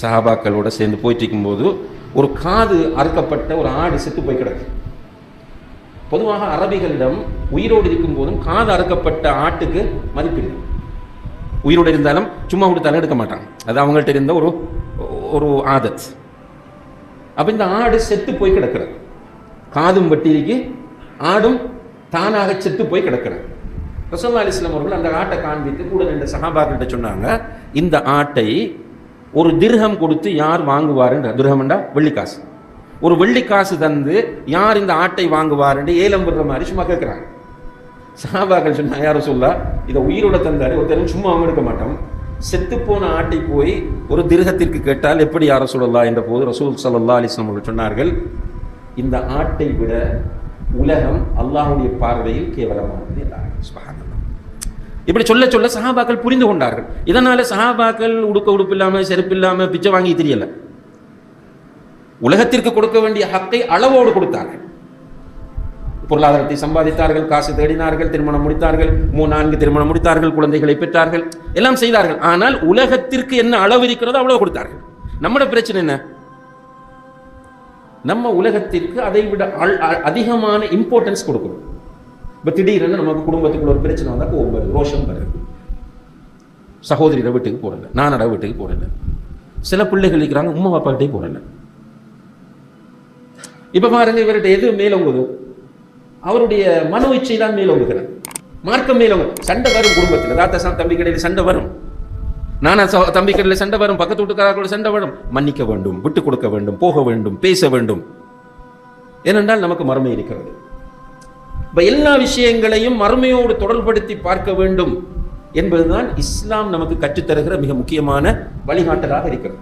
சஹாபாக்களோட சேர்ந்து போயிட்டு இருக்கும்போது ஒரு காது அறுக்கப்பட்ட ஒரு ஆடு செத்து போய் கிடக்கு. பொதுவாக அரபிகளிடம் உயிரோடு இருக்கும் போதும் காது அறுக்கப்பட்ட ஆட்டுக்கு மதிப்பில்லை உயிரோடு இருந்தாலும் சும்மா கொடுத்தாலும் எடுக்க மாட்டாங்க. அது அவங்கள்ட்ட இருந்த ஒரு ஒரு ஆதத். அப்போ இந்த ஆடு செத்து போய் கிடக்கிறது. காதும் வட்டிக்கு ஆடும் தானாக செத்து போய் கிடக்கிறது ரசோல்லா அலிஸ்லாம் அவர்கள் அந்த ஆட்டை காண்பித்து கூட ரெண்டு சகாபாக்கிட்ட சொன்னாங்க இந்த ஆட்டை ஒரு திருகம் கொடுத்து யார் வாங்குவாருன்ற திர்ஹம்ண்டா வெள்ளிக்காசு ஒரு வெள்ளிக்காசு தந்து யார் இந்த ஆட்டை வாங்குவாருன்னு ஏலம் விடுற மாதிரி சும்மா கேட்குறாங்க சாபாக்கள் சொன்னா யாரும் சொல்ல இதை உயிரோட தந்தாரு ஒருத்தரும் சும்மா அவங்க எடுக்க மாட்டோம் செத்து போன ஆட்டை போய் ஒரு திருகத்திற்கு கேட்டால் எப்படி யாரும் சொல்லலாம் என்ற போது ரசூல் சல்லா அலிஸ்லாம் அவர்கள் சொன்னார்கள் இந்த ஆட்டை விட உலகம் அல்லாஹுடைய பார்வையில் கேவலமானது என்றார்கள். இப்படி சொல்ல சொல்ல சஹாபாக்கள் புரிந்து கொண்டார்கள். இதனால சஹாபாக்கள் உடுக்க உடுப்பு இல்லாமல் செருப்பு இல்லாமல் பிச்சை வாங்கி தெரியல. உலகத்திற்கு கொடுக்க வேண்டிய ஹக்கை அளவோடு கொடுத்தார்கள். பொருளாதாரத்தை சம்பாதித்தார்கள் காசு தேடினார்கள் திருமணம் முடித்தார்கள் மூணு நான்கு திருமணம் முடித்தார்கள் குழந்தைகளை பெற்றார்கள் எல்லாம் செய்தார்கள். ஆனால் உலகத்திற்கு என்ன அளவு இருக்கிறதோ அவ்வளவு கொடுத்தார்கள். நம்மளோட பிரச்சனை என்ன? நம்ம உலகத்திற்கு அதை விட அ- அதிகமான இம்பார்ட்டன்ஸ் கொடுக்கணும். இப்போ திடீர்னு நமக்கு குடும்பத்துக்குள்ள ஒரு பிரச்சனை வந்தால் ஒவ்வொரு ரோஷம் வருது சகோதரி வீட்டுக்கு போறல நானோட வீட்டுக்கு போறல சில பிள்ளைகள் இருக்கிறாங்க உம்மா பாப்பாக்கிட்டே போறல இப்போ பாருங்க இவர்கிட்ட எது மேலோங்குது அவருடைய மனோ இச்சை தான் மேலோங்குகிறார் மார்க்கம் மேலோங்க சண்டை வரும் குடும்பத்தில். தாத்தா சா- தம்பி கடையில் சண்டை வரும். நானா ச- தம்பி கடையில் சண்டை வரும். பக்கத்து வீட்டுக்காரர்களோட சண்டை வரும். மன்னிக்க வேண்டும் விட்டு கொடுக்க வேண்டும் போக வேண்டும் பேச வேண்டும். ஏனென்றால் நமக்கு மறுமை இருக்கிறது. இப்ப எல்லா விஷயங்களையும் மறுமையோடு தொடர்படுத்தி பார்க்க வேண்டும் என்பதுதான் இஸ்லாம் நமக்கு கற்றுத்தருகிற மிக முக்கியமான வழிகாட்டலாக இருக்கிறது.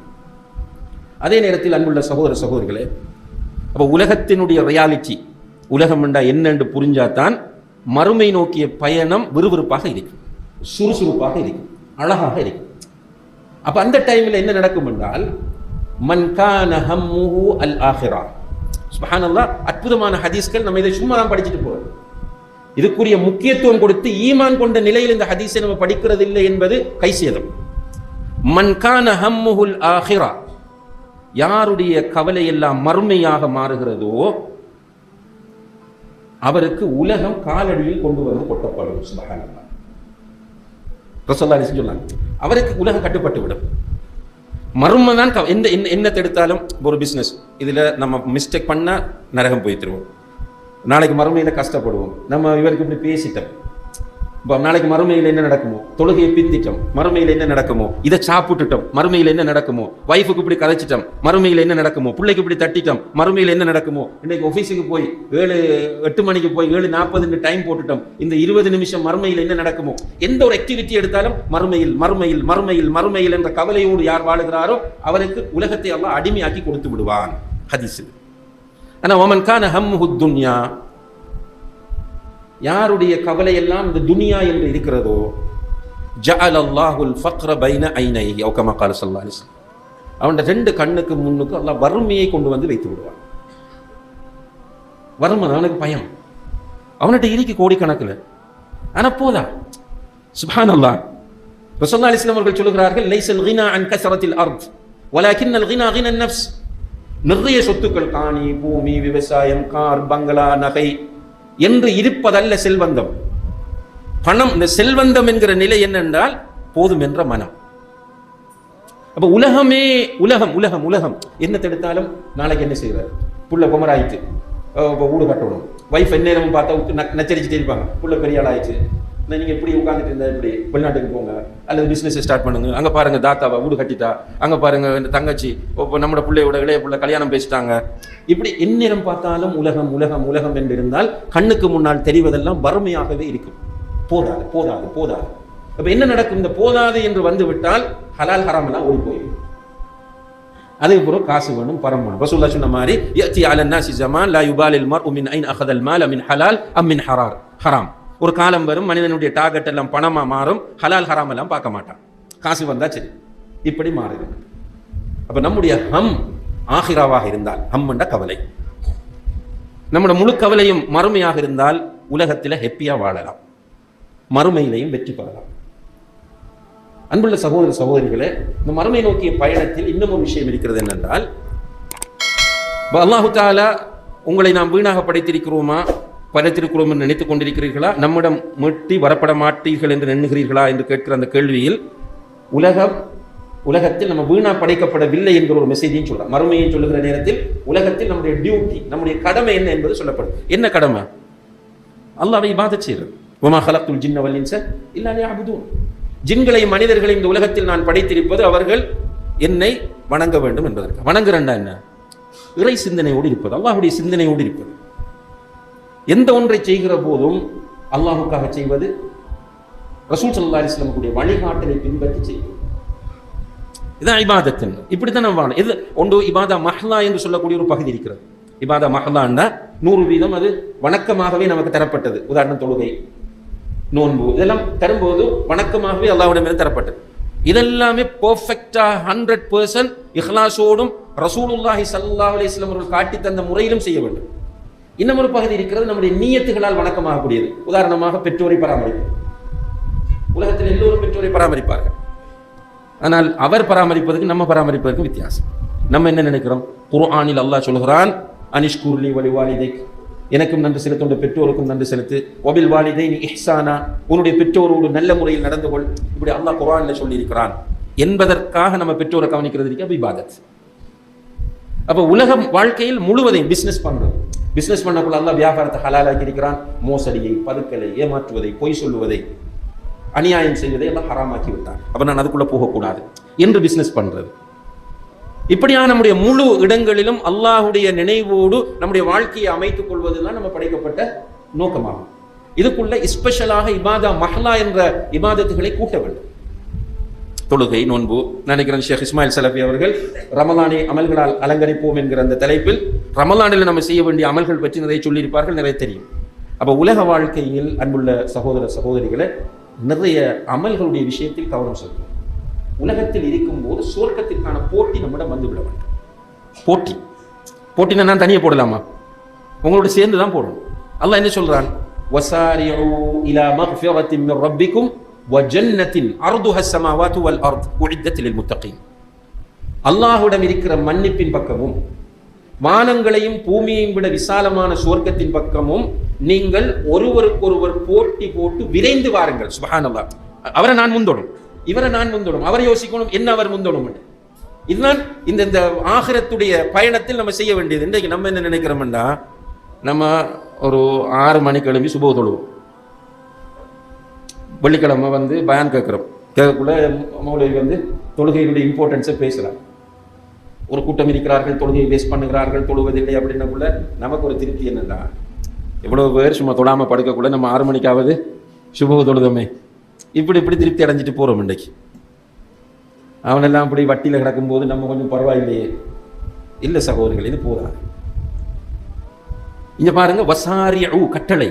அதே நேரத்தில் அன்புள்ள சகோதர சகோதரிகளே அப்போ உலகத்தினுடைய ரியாலிட்டி உலகம் என்றா என்னென்று புரிஞ்சாதான் மறுமை நோக்கிய பயணம் விறுவிறுப்பாக இருக்கும் சுறுசுறுப்பாக இருக்கும் அழகாக இருக்கும். அப்போ அந்த டைம்ல என்ன நடக்கும் என்றால் மன்கான ஹம்முஹு அல் ஆஹிரா. சுப்ஹானல்லாஹ் அற்புதமான ஹதீஸ்கள் நம்ம இதை சும்மா தான் படிச்சுட்டு போகிறோம் இதுக்குரிய முக்கியத்துவம் கொடுத்து ஈமான் கொண்ட நிலையில் இந்த ஹதீஸை நம்ம படிக்கிறது இல்லை என்பது கைசேதம். மன்கான ஹம்முஹுல் ஆஹிரா யாருடைய கவலை எல்லாம் மறுமையாக மாறுகிறதோ அவருக்கு உலகம் காலடியில் கொண்டு வந்து கொட்டப்படும் சுபஹானல்லாஹ் சொன்னாங்க அவருக்கு உலகம் கட்டுப்பட்டு விடும். மர்மம் தான் கவ- எந்த என்ன என்னத்தை எடுத்தாலும் ஒரு பிஸ்னஸ் இதில் நம்ம மிஸ்டேக் பண்ணால் நரகம் போய் தருவோம் நாளைக்கு மறுமையில் கஷ்டப்படுவோம். நம்ம இவருக்கு இப்படி பேசிட்டோம். இப்போ நாளைக்கு மறுமையில் என்ன நடக்குமோ? தொழுகையை பிந்திட்டோம் மறுமையில் என்ன நடக்குமோ? இதை சாப்பிட்டுட்டோம். மறுமையில் என்ன நடக்குமோ? ஒய்ஃபுக்கு இப்படி கதைச்சிட்டோம். மறுமையில் என்ன நடக்குமோ? பிள்ளைக்கு இப்படி தட்டிட்டோம். மறுமையில் என்ன நடக்குமோ? இன்னைக்கு ஆஃபீஸுக்கு போய் ஏழு எட்டு மணிக்கு போய் ஏழு நாற்பதுன்னு டைம் போட்டுட்டோம். இந்த இருபது நிமிஷம் மறுமையில் என்ன நடக்குமோ? எந்த ஒரு ஆக்டிவிட்டி எடுத்தாலும் மறுமையில் மறுமையில் மறுமையில் மறுமையில் என்ற கவலையோடு யார் வாழுகிறாரோ அவருக்கு உலகத்தை எல்லாம் அடிமையாக்கி கொடுத்து விடுவான். ஹதீஸ் ஆனால் ஆனா ஒமன் கான ஹம்முஹு துன்யா. யாருடைய கவலை எல்லாம் இந்த துனியா என்று இருக்கிறதோ ஜஅல் அல்லாஹுல் ஃபக்ர பைன ஐனை அவு கால சல்லா அலைஹி அவன் ரெண்டு கண்ணுக்கு முன்னுக்கு அல்லாஹ் வறுமையை கொண்டு வந்து வைத்து விடுவான். வறுமை அவனுக்கு பயம். அவன்கிட்ட இருக்கு கோடிக்கணக்கில். ஆனால் போதா? சுபான் அல்லா அலைஹி அலிஸ்லாம் அவர்கள் சொல்லுகிறார்கள் லைசல் கினா அன் கசரத்தில் அர்த் வலாக்கின்னல் கினா கினா நஃப்ஸ். நிறைய சொத்துக்கள் காணி பூமி விவசாயம் கார் பங்களா நகை என்று இருப்பதல்ல செல்வந்தம். பணம் இந்த செல்வந்தம் என்கிற நிலை என்னென்றால் போதும் என்ற மனம். அப்ப உலகமே உலகம் உலகம் உலகம். என்ன தடுத்தாலும் நாளைக்கு என்ன செய்வார்? புள்ள குமராயிட்டு இப்போ வீடு கட்டணும். வைஃப் எந்நேரமும் பார்த்தா நச்சரிச்சுட்டே இருப்பாங்க. புள்ள பெரிய ஆள் ஆயிடுச்சு நான் நீங்க இப்படி உட்காந்துட்டு இருந்தால் இப்படி வெளிநாட்டுக்கு போங்க அல்லது பிஸ்னஸை ஸ்டார்ட் பண்ணுங்க. அங்கே பாருங்க தாத்தாவா வீடு கட்டிட்டா. அங்க பாருங்க இந்த தங்கச்சி இப்போ நம்மளோட பிள்ளையோட இளைய பிள்ளை கல்யாணம் பேசிட்டாங்க. இப்படி எந்நேரம் பார்த்தாலும் உலகம் உலகம் உலகம் என்று இருந்தால் கண்ணுக்கு முன்னால் தெரிவதெல்லாம் வறுமையாகவே இருக்கும். போதாது போதாது போதாது. அப்போ என்ன நடக்கும்? இந்த போதாது என்று வந்து விட்டால் ஹலால் ஹராமெல்லாம் ஓடி போயிடும். அதே போல காசு வேணும் பரம் வேணும். ரசூல்லா சொன்ன மாதிரி யத்தி அலன் நாசி லா யுபாலில் மார் உமின் ஐன் அகதல் மால் அமின் ஹலால் அம்மின் ஹரார். ஹராம். ஒரு காலம் வரும் மனிதனுடைய டார்கெட் எல்லாம் பணமா மாறும் ஹலால் ஹராம் எல்லாம் பார்க்க மாட்டான். காசு வந்தா சரி இப்படி மாறுது. அப்ப நம்முடைய ஹம் ஆஹிராவாக இருந்தால் ஹம் என்ற கவலை. நம்முடைய முழு கவலையும் மறுமையாக இருந்தால் உலகத்தில் ஹெப்பியா வாழலாம். மறுமையிலையும் வெற்றி பெறலாம். அன்புள்ள சகோதர சகோதரிகளே இந்த மறுமை நோக்கிய பயணத்தில் இன்னும் ஒரு விஷயம் இருக்கிறது என்னென்றால் அல்லாஹு தாலா உங்களை நாம் வீணாக படைத்திருக்கிறோமா? படைத்திருக்கிறோம் என்று நினைத்து கொண்டிருக்கிறீர்களா? நம்மிடம் மீட்டி வரப்பட மாட்டீர்கள் என்று எண்ணுகிறீர்களா என்று கேட்கிற அந்த கேள்வியில் உலகம் உலகத்தில் நம்ம வீணா படைக்கப்படவில்லை என்கிற ஒரு மெசேஜையும் சொல்லலாம் மறுமையும் சொல்லுகிற நேரத்தில் உலகத்தில் நம்முடைய டியூட்டி நம்முடைய கடமை என்ன என்பது சொல்லப்படும். என்ன கடமை? அல்லாவை இபாதத் செய்கிறது உமா ஹலத்துல் ஜின்ன வல்லின்ச இல்லா லியஅபுதூன் ஜின்களையும் மனிதர்களையும் இந்த உலகத்தில் நான் படைத்திருப்பது அவர்கள் என்னை வணங்க வேண்டும் என்பதற்கு வணங்குறண்டா என்ன? இறை சிந்தனையோடு இருப்பது அல்லாஹுடைய சிந்தனையோடு இருப்பது. எந்த ஒன்றை செய்கிற போதும் அல்லாஹுக்காக செய்வது ரசூல் சல்லா அலிஸ்லமுடைய வழிகாட்டலை பின்பற்றி செய்வது. இதான் இபாதத்தின் இப்படித்தான் நம்ம வாழணும் இது ஒன்று இபாதா மஹ்லா என்று சொல்லக்கூடிய ஒரு பகுதி இருக்கிறது. இபாதா மஹ்லான்னா நூறு வீதம் அது வணக்கமாகவே நமக்கு தரப்பட்டது. உதாரணம் தொழுகை நோன்பு இதெல்லாம் தரும்போது வணக்கமாகவே அல்லாஹ்விடமே தரப்பட்டது. இதெல்லாமே பர்ஃபெக்டா ஹண்ட்ரட் பர்சன்ட் இஹ்லாஸோடும் ரசூலுல்லாஹி சல்லா அலைஹி அவர்கள் காட்டி தந்த முறையிலும் செய்ய வேண்டும். இன்னும் ஒரு பகுதி இருக்கிறது நம்முடைய நீயத்துகளால் வணக்கமாகக்கூடியது. உதாரணமாக பெற்றோரை பராமரிப்பு உலகத்தில் எல்லோரும் பெற்றோரை பராமரிப்பார்கள். ஆனால் அவர் பராமரிப்பதற்கு நம்ம பராமரிப்பதற்கு வித்தியாசம். நம்ம என்ன நினைக்கிறோம்? குர்ஆனில் அல்லாஹ் சொல்கிறான் அனிஷ்குர்லி வலி வாலிதைக் எனக்கும் நன்றி செலுத்த பெற்றோருக்கும் நன்றி செலுத்து. ஒபில் வாலிதை நீ இஹ்சானா. உன்னுடைய பெற்றோரோடு நல்ல முறையில் நடந்து கொள். இப்படி அல்லாஹ் குரானில் சொல்லியிருக்கிறான். என்பதற்காக நம்ம பெற்றோரை கவனிக்கிறது இருக்க அப்ப இபாதத். உலகம் வாழ்க்கையில் முழுவதையும் பிசினஸ் பண்ணுறோம் பிஸ்னஸ் பண்ணக்குள்ள அல்லாஹ் வியாபாரத்தை ஹலாலாக்கி இருக்கிறான். மோசடியை பதுக்கலை ஏமாற்றுவதை பொய் சொல்லுவதை அநியாயம் செய்வதை எல்லாம் ஹராமாக்கி விட்டார் அப்போ நான் அதுக்குள்ள போகக்கூடாது. என்று பிஸ்னஸ் பண்றது. இப்படியான நம்முடைய முழு இடங்களிலும் அல்லாஹுடைய நினைவோடு நம்முடைய வாழ்க்கையை அமைத்துக் கொள்வதுதான் நம்ம படைக்கப்பட்ட நோக்கமாகும். இதுக்குள்ள ஸ்பெஷலாக இபாதா மஹ்லா என்ற இபாதத்துகளை கூட்ட வேண்டும். தொழுகை நோன்பு. நினைக்கிறேன் ஷேக் இஸ்மாயில் சலபி அவர்கள் ரமலானை அமல்களால் அலங்கரிப்போம் என்கிற அந்த தலைப்பில் ரமலானில் நம்ம செய்ய வேண்டிய அமல்கள் பற்றி நிறைய சொல்லியிருப்பார்கள் நிறைய தெரியும். அப்போ உலக வாழ்க்கையில் அன்புள்ள சகோதர சகோதரிகளை நிறைய அமல்களுடைய விஷயத்தில் கவனம் செலுத்தும் உலகத்தில் இருக்கும்போது சுவர்க்கத்திற்கான போட்டி நம்மிடம் வந்துவிட வேண்டும் போட்டி. போட்டினா நான் தனியாக போடலாமா? உங்களோட சேர்ந்து தான் போடணும். அல்லாஹ் என்ன சொல்கிறான் வசாரிஉ இலா மக்ஃபிரத்தின் ரப்பிக்கும் வஜன்னத்தின் அர்துஹ ஸமாவாத்து வல் அர்த் உஇத்தத் லில் அல்லாஹுடம் இருக்கிற மன்னிப்பின் பக்கமும் வானங்களையும் பூமியையும் விட விசாலமான சுவர்க்கத்தின் பக்கமும் நீங்கள் ஒருவருக்கொருவர் போட்டி போட்டு விரைந்து வாருங்கள். சுபஹானல்லா அவரை நான் முந்தோடும் இவரை நான் முந்தோடும் அவரை யோசிக்கணும் என்ன அவர் முந்தோடும் இதுதான் இந்த இந்த ஆகிரத்துடைய பயணத்தில் நம்ம செய்ய வேண்டியது. இன்றைக்கு நம்ம என்ன நினைக்கிறோம்டா நம்ம ஒரு ஆறு மணிக்கு எழுப்பி சுப தொழுவோம். வெள்ளிக்கிழமை வந்து பயன் கேட்குறோம். கேட்கக்குள்ளே மௌலவி வந்து தொழுகையினுடைய இம்பார்ட்டன்ஸை பேசுகிறார் ஒரு கூட்டம் இருக்கிறார்கள் தொழுகையை வேஸ்ட் பண்ணுகிறார்கள் தொழுவதில்லை அப்படின்னக்குள்ள நமக்கு ஒரு திருப்தி என்னடா எவ்வளவு பேர் சும்மா தொழாமல் படுக்கக்குள்ள நம்ம ஆறு மணிக்காவது சுப தொழுதமே. இப்படி இப்படி திருப்தி அடைஞ்சிட்டு போகிறோம் இன்றைக்கு. அவனெல்லாம் இப்படி வட்டியில் கிடக்கும்போது நம்ம கொஞ்சம் பரவாயில்லையே. இல்லை சகோதரிகள் இது போதாது. இங்கே பாருங்க வசாரிய கட்டளை.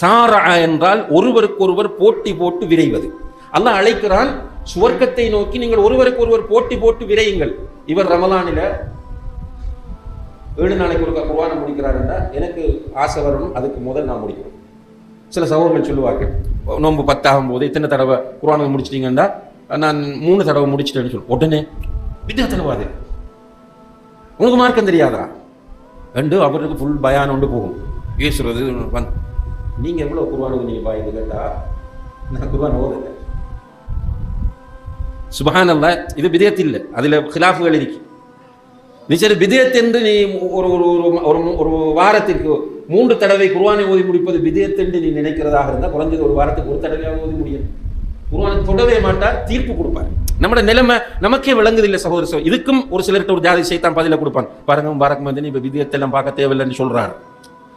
சாரா என்றால் ஒருவருக்கொருவர் போட்டி போட்டு விரைவது. அல்லாஹ் அழைக்கிறான் சுவர்க்கத்தை நோக்கி நீங்கள் ஒருவருக்கு ஒருவர் போட்டி போட்டு விரையுங்கள். இவர் ரமலானில ஏழு நாளைக்கு ஒரு முடிக்கிறார் என்றால் எனக்கு ஆசை வரணும் அதுக்கு முதல் நான் முடிக்கணும். சில சகோதரர்கள் சொல்லுவார்கள் நோன்பு பத்தாகும் போது இத்தனை தடவை குர்ஆனை முடிச்சிட்டீங்கன்னா நான் மூணு தடவை முடிச்சிட்டேன்னு சொல்லு உடனே வித்தியா தடவாது உனக்கு மார்க்கம் தெரியாதா? ரெண்டு அவருக்கு ஃபுல் பயான் உண்டு போகும். பேசுறது வந்து நீங்க எவ்வளவு குர்ஆனுக்கு நீங்க பாயுது கேட்டா நான் குர்ஆன் ஓதல. சுபஹானல்லா இது விதயத்து இல்லை. அதுல கிலாஃபுகள் இருக்கு. நிச்சயம் பிதயத் என்று நீ ஒரு ஒரு ஒரு- ஒரு ஒரு வாரத்திற்கு மூன்று தடவை குருவானை ஓதி முடிப்பது பிதயத் என்று நீ நினைக்கிறதாக இருந்தால் குறைஞ்சது ஒரு வாரத்துக்கு ஒரு தடவையாக ஓதி முடியும் குருவானை தொடவே மாட்டார் தீர்ப்பு கொடுப்பார். நம்மட நிலைமை நமக்கே விளங்குது இல்லை சகோதர சகோதரி. இதுக்கும் ஒரு சிலர்கிட்ட ஒரு ஜாதி சைத்தான் பதில கொடுப்பான். பாருங்க பாரக் மதனி இப்ப விதியத்தை எல்லாம் பார்க்க தேவையில்லைன்னு சொல்றாரு.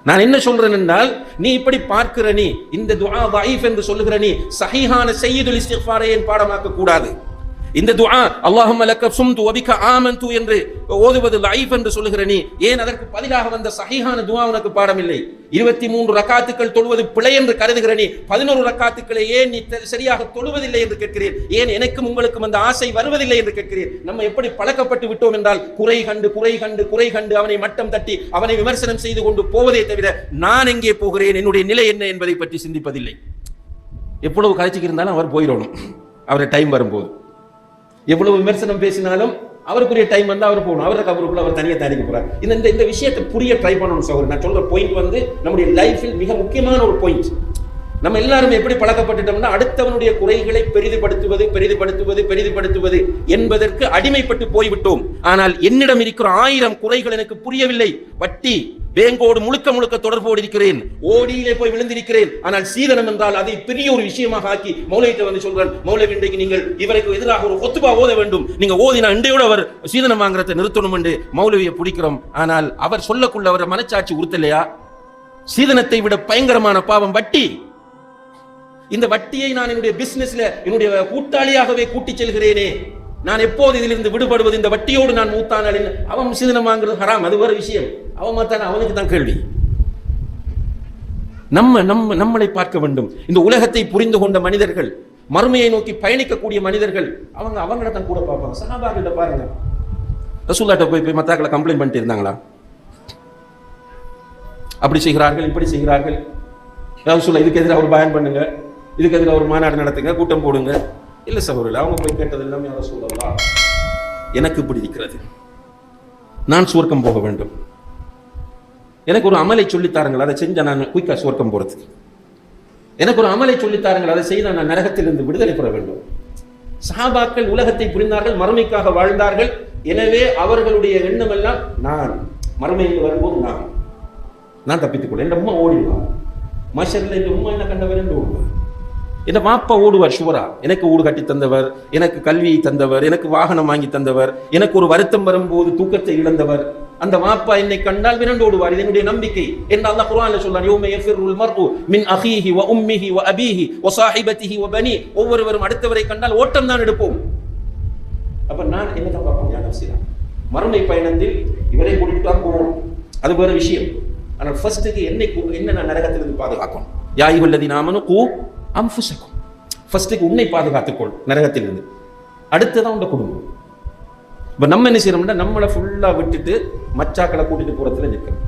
நான் என்ன சொல்றேன் என்றால் நீ இப்படி பார்க்கிற நீ இந்த துஆ வைஃப் என்று சொல்லுகிற நீ சஹீஹான செய்யுதுல் இஸ்திஃபாரை என் பாடமாக்க கூடாது. இந்த துஆ அல்லாஹும் லக்க சும்து வபிக்க ஆமந்து என்று ஓதுவது லைஃப் என்று சொல்லுகிற நீ ஏன் அதற்கு பதிலாக வந்த சஹிஹான துஆ உனக்கு பாடமில்லை? இருபத்தி மூன்று ரக்காத்துக்கள் தொழுவது பிழை என்று கருதுகிற நீ பதினோரு ரக்காத்துக்களை ஏன் நீ சரியாக தொழுவதில்லை என்று கேட்கிறேன் ஏன் எனக்கும் உங்களுக்கும் அந்த ஆசை வருவதில்லை என்று கேட்கிறேன் நம்ம எப்படி பழக்கப்பட்டு விட்டோம் என்றால் குறை கண்டு குறை கண்டு குறை கண்டு அவனை மட்டம் தட்டி அவனை விமர்சனம் செய்து கொண்டு போவதே தவிர நான் எங்கே போகிறேன்? என்னுடைய நிலை என்ன என்பதை பற்றி சிந்திப்பதில்லை. எவ்வளவு கதைச்சிக்கு இருந்தாலும் அவர் போயிடணும். அவரை டைம் வரும்போது. எவ்வளவு விமர்சனம் பேசினாலும் அவருக்குரிய டைம் வந்து அவர் போகணும். அவரை அவருக்குள்ள அவர் தனியாக தயாரிக்க போறார். இந்த இந்த இந்த விஷயத்தை புரிய ட்ரை பண்ணணும் சகோதரர். நான் சொல்ற பாயிண்ட் வந்து நம்முடைய லைஃபில் மிக முக்கியமான ஒரு பாயிண்ட் நம்ம எல்லாரும் எப்படி பழக்கப்பட்டுட்டோம்னா அடுத்தவனுடைய குறைகளை பெரிதுபடுத்துவது பெரிதுபடுத்துவது பெரிதுபடுத்துவது என்பதற்கு அடிமைப்பட்டு போய்விட்டோம். ஆனால் என்னிடம் இருக்கிற ஆயிரம் குறைகள் எனக்கு புரியவில்லை. வட்டி வேங்கோடு முழுக்க முழுக்க தொடர்போடு இருக்கிறேன். ஓடியிலே போய் விழுந்திருக்கிறேன். ஆனால் சீதனம் என்றால் அதை பெரிய ஒரு விஷயமாக ஆக்கி மௌலவிட்ட வந்து சொல்றேன் மௌலவி இன்றைக்கு நீங்கள் இவருக்கு எதிராக ஒரு ஒத்துபா ஓத வேண்டும். நீங்க ஓதினா இன்றையோட அவர் சீதனம் வாங்குறதை நிறுத்தணும் என்று மௌலவியை பிடிக்கிறோம். ஆனால் அவர் சொல்லக்குள்ள அவரை மனச்சாட்சி உறுத்தலையா? சீதனத்தை விட பயங்கரமான பாவம் வட்டி. இந்த வட்டியை நான் என்னுடைய பிசினஸ்ல என்னுடைய கூட்டாளியாகவே கூட்டிச் செல்கிறேனே. நான் எப்போது இதிலிருந்து விடுபடுவது? இந்த வட்டியோடு நான் மூத்தானால் அவன் சீதனம் வாங்குறது ஹராம். அது வேறு விஷயம். அவன் மாத்தான? அவனுக்கு தான் கேள்வி. நம்ம நம்ம நம்மளை பார்க்க வேண்டும். இந்த உலகத்தை புரிந்து கொண்ட மனிதர்கள் மறுமையை நோக்கி பயணிக்கக்கூடிய மனிதர்கள் அவங்க அவங்கள தான் கூட பார்ப்பாங்க. சஹாபாக்கிட்ட பாருங்க. ரசூல்லாட்ட போய் போய் மத்தாக்களை கம்ப்ளைண்ட் பண்ணிட்டு இருந்தாங்களா? அப்படி செய்கிறார்கள் இப்படி செய்கிறார்கள். ரசூல்லா இதுக்கு எதிராக ஒரு பயன் பண்ணுங்க. இதுக்கு எதிராக ஒரு மாநாடு நடத்துங்க கூட்டம் போடுங்க. இல்ல சகோதரர் அவங்க போய் கேட்டது எல்லாமே ரசூலல்லா எனக்கு இப்படி இருக்கிறது. நான் சுவர்க்கம் போக வேண்டும். எனக்கு ஒரு அமலை சொல்லித்தாருங்கள் அதை செஞ்சால் நான் குயிக்கா சுவர்க்கம் போகிறதுக்கு எனக்கு ஒரு அமலை சொல்லித்தாருங்கள் அதை செய்தால் நான் நரகத்திலிருந்து விடுதலை பெற வேண்டும். சஹாபாக்கள் உலகத்தை புரிந்தார்கள் மறுமைக்காக வாழ்ந்தார்கள். எனவே அவர்களுடைய எண்ணம் எல்லாம் நான் மறுமையில் வரும்போது நான். நான் தப்பித்துக் கொள்ள என் உம்மா ஓடிடுவான் மஷரில் இந்த உம்மா என்ன கண்டவர் என்று ஓடுவார் இந்த மாப்பா ஓடுவார் ஷுவரா எனக்கு ஊடு கட்டி தந்தவர் எனக்கு கல்வியை தந்தவர் எனக்கு வாகனம் வாங்கி தந்தவர் எனக்கு ஒரு வருத்தம் வரும்போது தூக்கத்தை இழந்தவர். அந்த மாப்பா என்னை கண்டால் விரண்டு ஓடுவார். இது என்னுடைய நம்பிக்கை. என்ன அல்லாஹ் குர்ஆன்ல சொல்றான் யௌம யஃபிருல் மர்உ மின் அஹீஹி வ உம்மிஹி வ அபீஹி வ ஸாஹிபதிஹி வ பனி. ஒவ்வொருவரும் அடுத்தவரை கண்டால் ஓட்டம் தான் எடுப்போம். அப்ப நான் என்ன தான் பார்ப்போம் மறுமை பயணத்தில் இவரை கூட்டிட்டு தான் போவோம். அது வேற விஷயம். ஆனால் ஃபர்ஸ்ட்டுக்கு என்னை கூ- என்ன நான் நரகத்திலிருந்து பாதுகாக்கணும்? யாய் உள்ளதி நாமனு கூ அம்ஃபுசக்கும் ஃபஸ்ட்டுக்கு உன்னை பாதுகாத்துக்கொள் நரகத்திலிருந்து. அடுத்ததான் உண்ட குடும்பம் இப்போ நம்ம என்ன செய்யறோம்னா நம்மளை ஃபுல்லாக விட்டுட்டு மச்சாக்களை கூட்டிட்டு போகிறதுல நிற்கிறோம்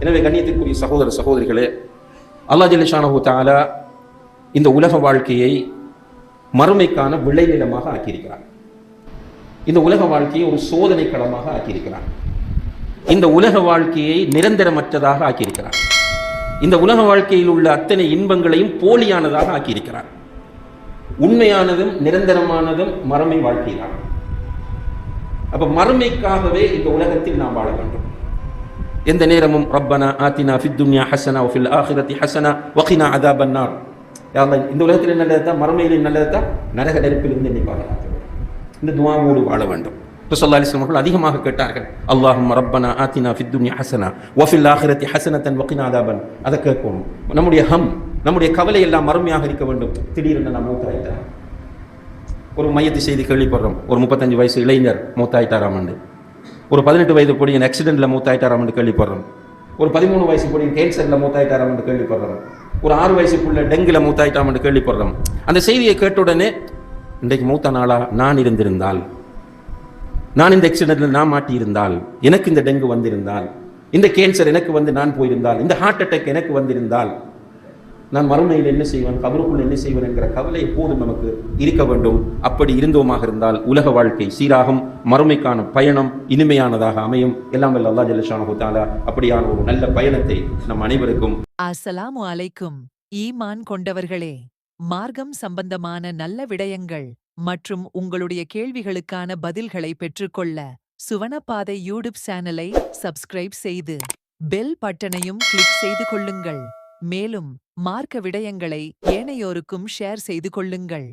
எனவே கண்ணியத்திற்குரிய சகோதர சகோதரிகளே அல்லாஹ் ஜல்லிஷானஹு தாலா இந்த உலக வாழ்க்கையை மறுமைக்கான விளைநிலமாக ஆக்கியிருக்கிறார் இந்த உலக வாழ்க்கையை ஒரு சோதனை களமாக ஆக்கியிருக்கிறார் இந்த உலக வாழ்க்கையை நிரந்தரமற்றதாக ஆக்கியிருக்கிறார் இந்த உலக வாழ்க்கையில் உள்ள அத்தனை இன்பங்களையும் போலியானதாக ஆக்கியிருக்கிறார். உண்மையானதும் நிரந்தரமானதும் மறுமை வாழ்க்கை தான் அப்ப மறுமைக்காகவே இந்த உலகத்தில் நாம் வாழ வேண்டும். எந்த நேரமும் ரப்பனா ஆத்தினா ஃபித்துன்யா ஹசனா ஃபில் ஆஹிரத்தி ஹசனா வகினா அதா நார் யா இந்த உலகத்தில் நல்லதா மறுமையில் நல்லதா நரக நெருப்பிலிருந்து என்னை பாதுகாக்க இந்த துவாவோடு வாழ வேண்டும். ரசோல்லா அலிஸ்லாம் அவர்கள் அதிகமாக கேட்டார்கள். அல்லாஹும் ரப்பனா ஆத்தினா ஃபித்துனி ஹசனா ஒஃபில் ஆஹிரத்தி ஹசனத்தன் வகினா அதை கேட்கணும் நம்முடைய ஹம் நம்முடைய கவலை எல்லாம் மறுமையாக இருக்க வேண்டும். திடீரென நான் மூத்தாயிட்டார் ஒரு மையத்து செய்தி கேள்விப்படுறோம். ஒரு முப்பத்தஞ்சு வயசு இளைஞர் மூத்தாயிட்டாராம் ஆண்டு ஒரு பதினெட்டு வயது பொடியன் ஆக்சிடென்ட்டில் மூத்தாயிட்டாராம் என்று கேள்விப்படுறோம். ஒரு பதிமூணு வயசு பொடியன் கேன்சரில் மூத்தாயிட்டாராம் என்று கேள்விப்படுறோம். ஒரு ஆறு வயசுக்குள்ள டெங்கில் மூத்தாயிட்டாம் என்று கேள்விப்படுறோம். அந்த செய்தியை கேட்ட உடனே இன்றைக்கு மூத்த நாளா நான் இருந்திருந்தால் நான் இந்த ஆக்சிடென்ட்ல நான் மாட்டியிருந்தால் எனக்கு இந்த டெங்கு வந்திருந்தால் இந்த கேன்சர் எனக்கு வந்து நான் போயிருந்தால் இந்த ஹார்ட் அட்டாக் எனக்கு வந்திருந்தால் நான் மறுமையில் என்ன செய்வேன் கபருக்குள் என்ன செய்வேன் என்கிற கவலை எப்போதும் நமக்கு இருக்க வேண்டும். அப்படி இருந்தோமாக இருந்தால் உலக வாழ்க்கை சீராகும். மறுமைக்கான பயணம் இனிமையானதாக அமையும். எல்லாம் வல்ல அல்லாஹ் ஜல்லஷானஹு தாலா அப்படியான ஒரு நல்ல பயணத்தை நம் அனைவருக்கும் அஸ்ஸலாமு அலைக்கும். ஈமான் கொண்டவர்களே மார்க்கம் சம்பந்தமான நல்ல விடயங்கள் மற்றும் உங்களுடைய கேள்விகளுக்கான பதில்களை பெற்றுக்கொள்ள சுவனப்பாதை யூடியூப் சேனலை சப்ஸ்கிரைப் செய்து பெல் பட்டனையும் கிளிக் செய்து கொள்ளுங்கள். மேலும் மார்க்க விடயங்களை ஏனையோருக்கும் ஷேர் செய்து கொள்ளுங்கள்.